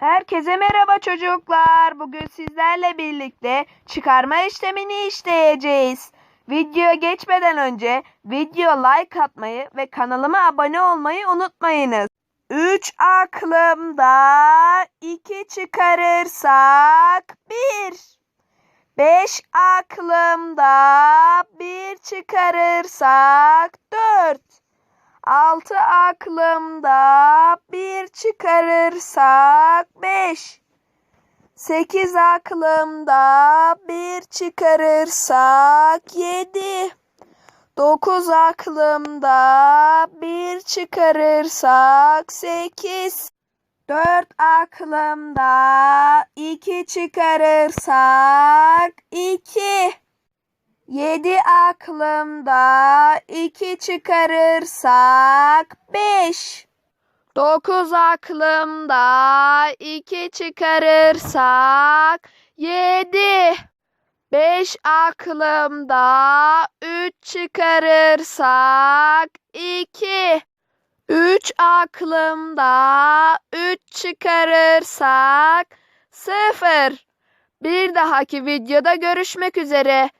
Herkese merhaba çocuklar. Bugün sizlerle birlikte çıkarma işlemini işleyeceğiz. Videoya geçmeden önce video like atmayı ve kanalıma abone olmayı unutmayınız. 3 aklımda 2 çıkarırsak 1. 5 aklımda 1 çıkarırsak 4. Altı aklımda bir çıkarırsak beş. Sekiz aklımda bir çıkarırsak yedi. Dokuz aklımda bir çıkarırsak sekiz. Dört aklımda iki çıkarırsak iki. Yedi aklımda iki çıkarırsak beş. Dokuz aklımda iki çıkarırsak yedi. Beş aklımda üç çıkarırsak iki. Üç aklımda üç çıkarırsak sıfır. Bir dahaki videoda görüşmek üzere.